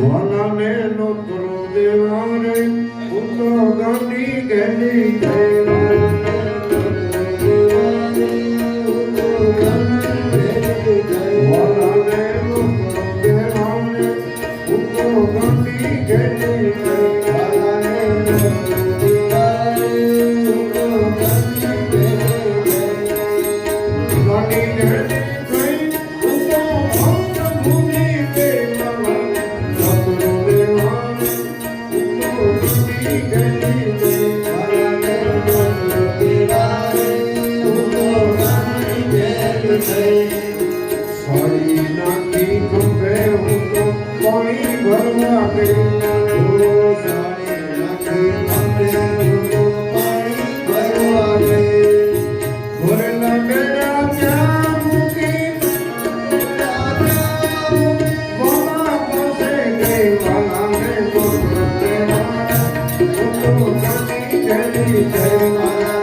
মননে নতুন দেওয়ারে উত্তর গানি গেলি দেওয়ারে। સાડી નાખી ખંભે હું તો પાણી ભરવા ગયો ભરેલા બેડા ત્યાં મૂકી વાલા પાસે ગઈ વાલાને ગોત્ર દેવા હું તો ગાંડી ગેલી જય પાલના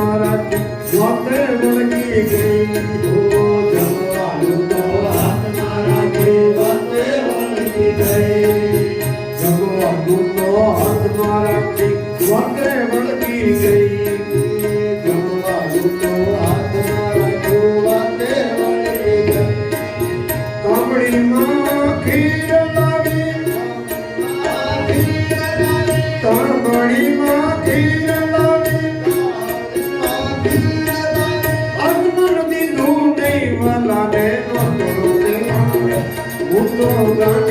રાખી વાતે વળગી ગઈ જગવાનું તો હાથમાં રાખી વાતે વળગી ગઈ તાંબડીમાં ખીર Oh, God.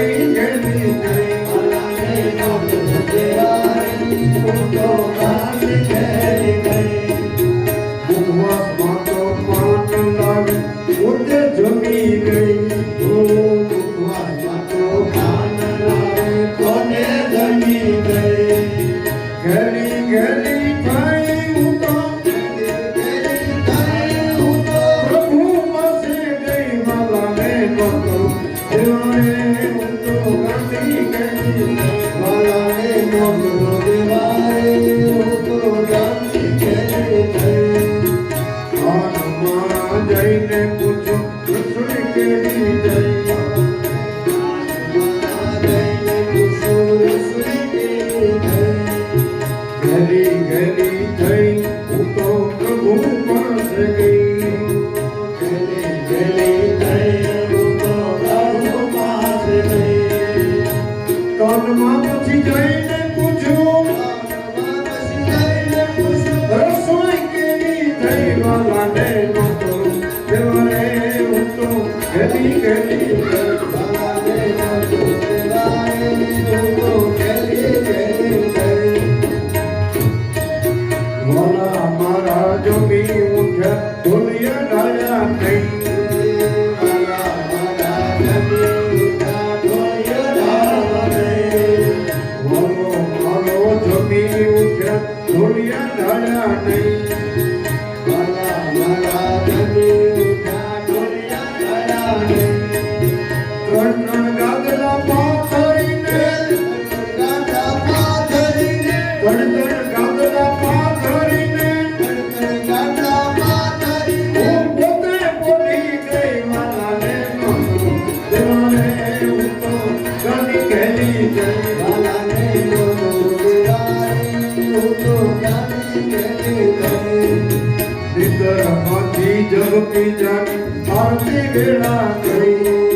કાનમાં પછી જઈને પૂછ્યું રસોઈ કેવી થઈ વાલાને નહોતો દેવાને હું તો ઘેરી ઘેરી જગતી જગ પીજા આરતી વેળા થઈ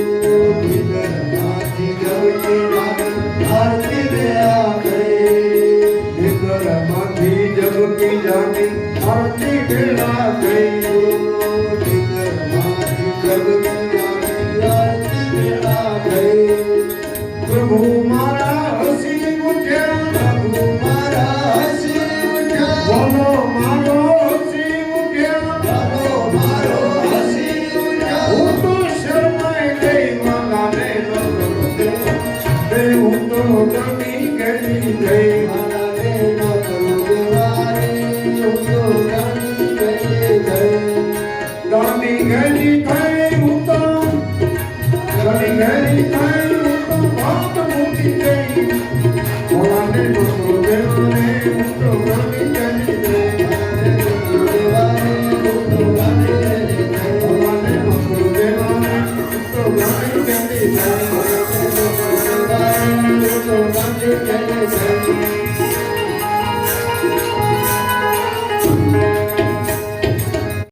Thank you.